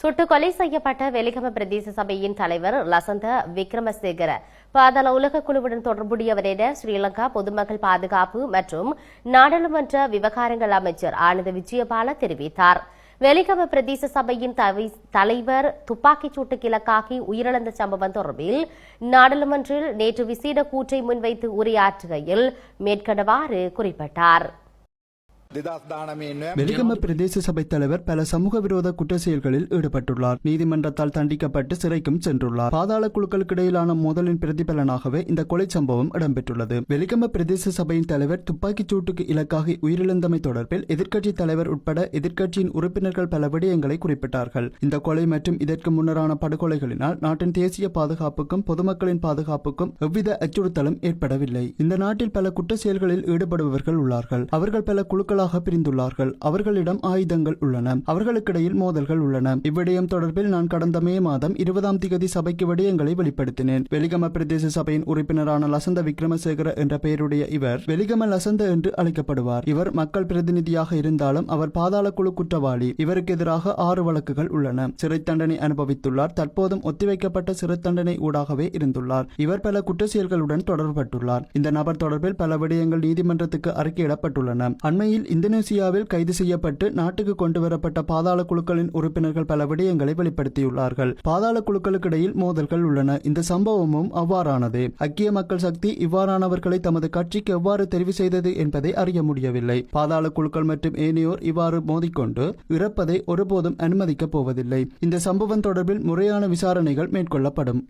சுட்டு கொலை செய்யப்பட்ட வெலிகம பிரதேச சபையின் தலைவர் லசந்த விக்ரமசேகர பாதாள உலக குழுவுடன் தொடர்புடையவர் என ஸ்ரீலங்கா பொதுமக்கள் பாதுகாப்பு மற்றும் நாடாளுமன்ற விவகாரங்கள் அமைச்சர் ஆனந்த விஜயபால தெரிவித்தார். வெலிகம பிரதேச சபையின் தலைவர் துப்பாக்கிச் சூட்டுக்கு இலக்காகி உயிரிழந்த சம்பவம் தொடர்பில் நாடாளுமன்றில் நேற்று விசேட கூற்றை முன்வைத்து உரையாற்றுகையில் மேற்கண்டவாறு குறிப்பிட்டார். வெலிகம பிரதேச சபை தலைவர் பல சமூக விரோத குற்ற செயல்களில் ஈடுபட்டுள்ளார். நீதிமன்றத்தால் தண்டிக்கப்பட்டு சிறைக்கும் சென்றுள்ளார். பாதாள குழுக்களுக்கு இடையிலான மோதலின் பிரதிபலனாகவே இந்த கொலை சம்பவம் இடம்பெற்றுள்ளது. வெலிகம பிரதேச சபையின் தலைவர் துப்பாக்கிச் சூட்டுக்கு இலக்காகி உயிரிழந்தமை தொடர்பில் எதிர்க்கட்சி தலைவர் உட்பட எதிர்க்கட்சியின் உறுப்பினர்கள் பல விடயங்களை குறிப்பிட்டார்கள். இந்த கொலை மற்றும் இதற்கு முன்னரான படுகொலைகளினால் நாட்டின் தேசிய பாதுகாப்புக்கும் பொதுமக்களின் பாதுகாப்புக்கும் எவ்வித அச்சுறுத்தலும் ஏற்படவில்லை. இந்த நாட்டில் பல குற்ற செயல்களில் ஈடுபடுபவர்கள் உள்ளார்கள். அவர்கள் பல குழுக்கள் குழுக்களாக பிரிந்துள்ளார்கள். அவர்களிடம் ஆயுதங்கள் உள்ளன. அவர்களுக்கிடையில் மோதல்கள் உள்ளன. இவ்விடயம் தொடர்பில் நான் கடந்த மே மாதம் இருபதாம் திகதி சபைக்கு விடயங்களை வெளிப்படுத்தினேன். வெலிகம பிரதேச சபையின் உறுப்பினரான லசந்த விக்ரமசேகர என்ற பெயருடைய இவர் வெலிகம லசந்த என்று அழைக்கப்படுவார். இவர் மக்கள் பிரதிநிதியாக இருந்தாலும் அவர் பாதாள குழு குற்றவாளி. இவருக்கு எதிராக ஆறு வழக்குகள் உள்ளன. சிறை தண்டனை அனுபவித்துள்ளார். தற்போதும் ஒத்திவைக்கப்பட்ட சிறை தண்டனை ஊடாகவே இருந்துள்ளார். இவர் பல குற்ற செயல்களுடன் தொடர்பட்டுள்ளார் இந்த நபர் தொடர்பில் பல விடயங்கள் நீதிமன்றத்துக்கு அறிக்கையிடப்பட்டுள்ளன. அண்மையில் இந்தோனேசியாவில் கைது செய்யப்பட்டு நாட்டுக்கு கொண்டு வரப்பட்ட பாதாள குழுக்களின் உறுப்பினர்கள் பல விடயங்களை வெளிப்படுத்தியுள்ளார்கள். பாதாள குழுக்களுக்கு இடையில் மோதல்கள் உள்ளன. இந்த சம்பவமும் அவ்வாறானது. ஐக்கிய மக்கள் சக்தி இவ்வாறானவர்களை தமது கட்சிக்கு எவ்வாறு தெரிவு செய்தது என்பதை அறிய முடியவில்லை. பாதாள குழுக்கள் மற்றும் ஏனையோர் இவ்வாறு மோதிக்கொண்டு இறப்பதை ஒருபோதும் அனுமதிக்கப் போவதில்லை. இந்த சம்பவம் தொடர்பில் முறையான விசாரணைகள் மேற்கொள்ளப்படும்.